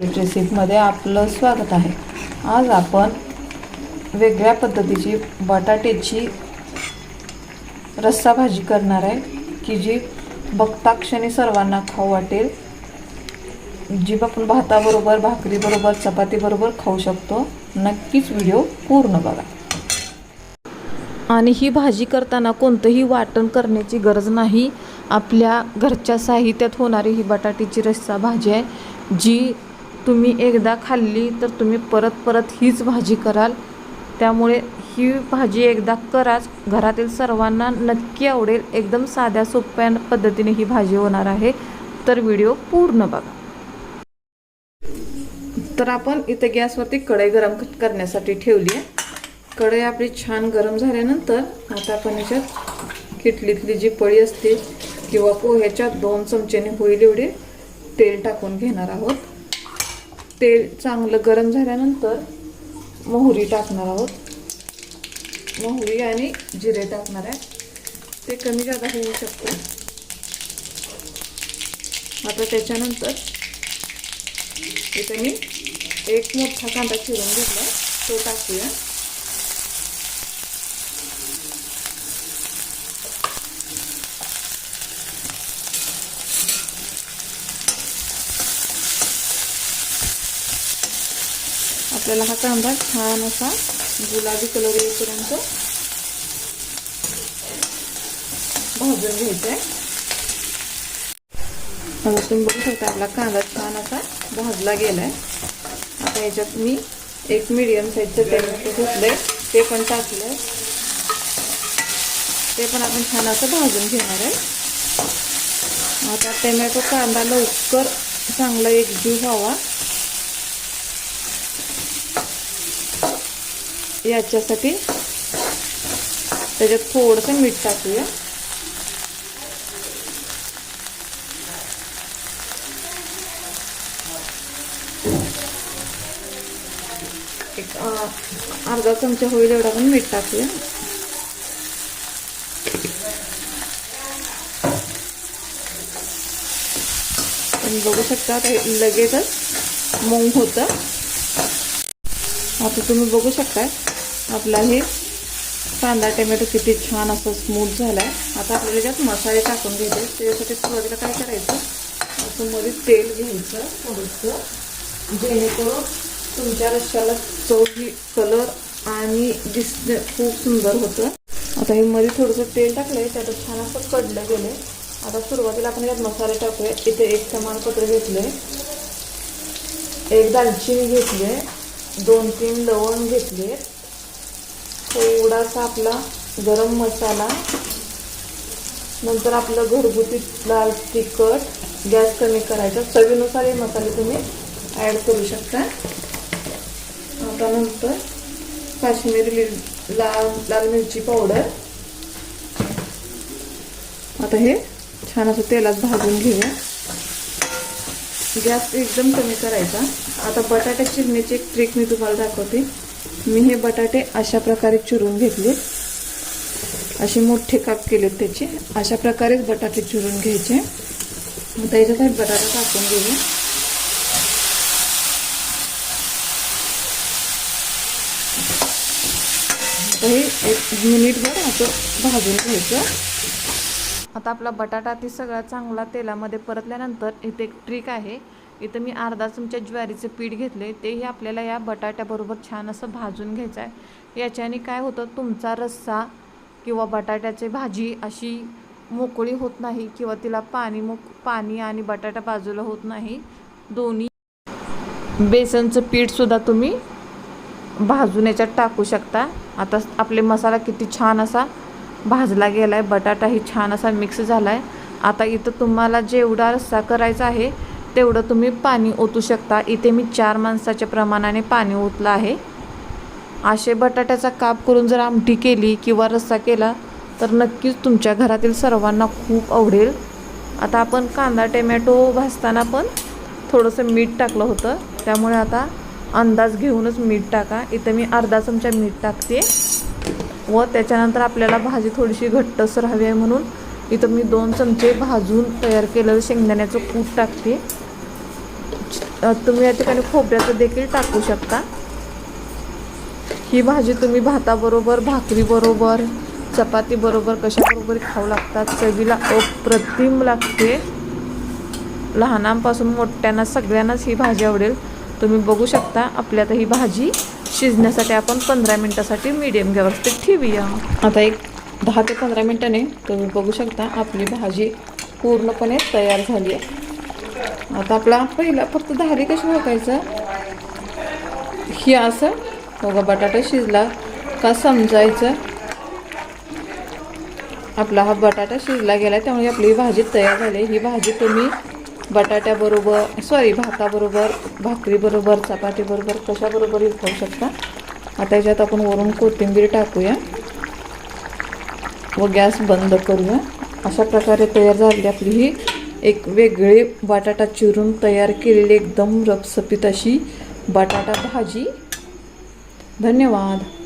रेसिपीमध्ये आपलं स्वागत आहे. आज आपण वेगळ्या पद्धतीची बटाट्याची रस्सा भाजी करणार आहे की जी बघताक्षणी सर्वांना खाऊ वाटेल. जी आपण भाताबरोबर भाकरीबरोबर चपातीबरोबर खाऊ शकतो. नक्कीच व्हिडिओ पूर्ण बघा. आणि ही भाजी करताना कोणतंही वाटण करण्याची गरज नाही. आपल्या घरच्या साहित्यात होणारी ही बटाट्याची रस्सा भाजी आहे जी तुम्ही एकदा खाल्ली तर तुम्ही परत परत हीच भाजी कराल. त्यामुळे ही भाजी एकदा कराच. घरातील सर्वांना नक्की आवडेल. एकदम साध्या सोप्या पद्धतीने ही भाजी होणार आहे. तर व्हिडिओ पूर्ण बघा. तर आपण इथे गॅसवरती कढई गरम करण्यासाठी ठेवली आहे. कढई आपली छान गरम झाल्यानंतर आता आपण याच्यात किटलीतली जी पळी असते किंवा पोह्याच्या दोन चमच्याने होईल एवढे तेल टाकून घेणार आहोत. तेल चांगलं गरम झाल्यानंतर मोहरी टाकणार आहोत. मोहरी आणि जिरे टाकणार आहे. ते कमी जादा होऊ शकतं आता त्याच्यानंतर इथे मी एक मोठा कांदा चिरून घेतला तो टाकूया. आपल्याला हा कांदा छान असा गुलाबी कलर येईपर्यंत भाजून घ्यायचा आहे आता तुम्ही बघू शकता आपला कांदा छान असा भाजला गेला आहे आता याच्यात मी एक मीडियम साईजचं टॅमॅटो घेतलंय. ते पण टाकलं ते पण आपण छान असं भाजून घेणार आहे. आता टॅमॅटो कांदा लवकर चांगला एक जीव व्हावा. याच्यासाठी त्याच्यात थोडंसं मीठ टाकूया. एक अर्धा चमचा होईल एवढा पण मीठ टाकूया. तुम्ही बघू शकता लगेचच मऊ होतं. आता तुम्ही बघू शकता आपला हे कांदा टोमॅटो किती छान असं स्मूथ झाला आहे आता आपल्याला त्यात मसाले टाकून घ्यायचे. त्याच्यासाठी सुरुवातीला काय करायचं? असं मध्ये तेल घ्यायचं थोडंसं. जेणेकरून तुमच्या रश्याला चवही कलर आणि दिसणे खूप सुंदर होतं. आता हे मध्ये थोडंसं तेल टाकलंय त्यात छान असं कडलं गेलंय. आता सुरुवातीला आपण यात मसाले टाकूया. इथे एक तमालपत्र घेतलंय. एक दालचिनी घेतली आहे दोन तीन लवंग घेतले थोडासा आपला गरम मसाला नंतर आपलं घरगुती लाल तिखट गॅस कमी करायचा. चवीनुसार हे मसाले तुम्ही ॲड करू शकता. आता नंतर काश्मीरी लाल लाल मिरची पावडर आता हे छान असं तेलात भाजून घेऊया. गॅस एकदम कमी करायचा. आता बटाटे चिरण्याची एक ट्रिक मी तुम्हाला दाखवते. मी हे बटाटे अशा प्रकारे चिरून घेतले. असे मोठे काप केलेत त्याचे. अशा प्रकारेच बटाटे चिरून घ्यायचे. आता याच्यात बटाटा टाकून घेऊ. हे एक मिनिटभर असं भाजून घ्यायचं. आता आपला बटाटा ती सगळा चांगला तेलामध्ये परतल्यानंतर इथे एक ट्रिक आहे. इथं मी अर्धा चमचा ज्वारीचं पीठ घेतले तेही आपल्याला या बटाट्याबरोबर छान असं भाजून घ्यायचं आहे याच्याने काय होतं तुमचा रस्सा किंवा बटाट्याची भाजी अशी मोकळी होत नाही किंवा तिला पाणी मोक पाणी आणि बटाटा बाजूला होत नाही. दोन्ही बेसनचं पीठसुद्धा तुम्ही भाजून याच्यात टाकू शकता. आता आपले मसाला किती छान असा भाजला गेला आहे बटाटाही छान असा मिक्स झाला आहे आता इथं तुम्हाला जेवढा रस्सा करायचा आहे तेवढं तुम्ही पाणी ओतू शकता. इथे मी चार माणसाच्या प्रमाणाने पाणी ओतलं आहे. असे बटाट्याचा काप करून जर आमटी केली किंवा रस्सा केला तर नक्कीच तुमच्या घरातील सर्वांना खूप आवडेल. आता आपण कांदा टोमॅटो भाजताना पण थोडंसं मीठ टाकलं होतं. त्यामुळे आता अंदाज घेऊनच मीठ टाका. इथं मी अर्धा चमचा मीठ टाकते. व त्याच्यानंतर आपल्याला भाजी थोडीशी घट्टसर हवी आहे म्हणून इथं मी दोन चमचे भाजून तयार केलेलं शेंगदाण्याचं कूट टाकते. तुम्ही या ठिकाणी खोबऱ्याचं देखील टाकू शकता. ही भाजी तुम्ही भाताबरोबर भाकरीबरोबर चपातीबरोबर कशाबरोबर खाऊ लागतात चवीला अप्रतिम लागते. लहानांपासून मोठ्यांना सगळ्यांनाच ही भाजी आवडेल. तुम्ही बघू शकता आपली आता ही भाजी शिजण्यासाठी आपण पंधरा मिनटासाठी मीडियम व्यवस्थित ठेवूया. आता एक दहा ते पंधरा मिनटाने तुम्ही बघू शकता आपली भाजी पूर्णपणे तयार झाली आहे. आता आपला पहिला फक्त धारी कशी ओळखायचं ही असं बघा बटाटा शिजला का समजायचं? आपला हा बटाटा शिजला गेला त्यामुळे आपली भाजी तयार झाली. ही भाजी तुम्ही बटाट्याबरोबर सॉरी भाताबरोबर भाकरीबरोबर चपातीबरोबर कशाबरोबरही खाऊ शकता. आता याच्यात आपण वरून कोथिंबीर टाकूया व गॅस बंद करूया. अशा प्रकारे तयार झाली आपली ही एक वेगळे बटाटा चिरून तयार केलेली एकदम रपसपीत अशी बटाटा भाजी. धन्यवाद.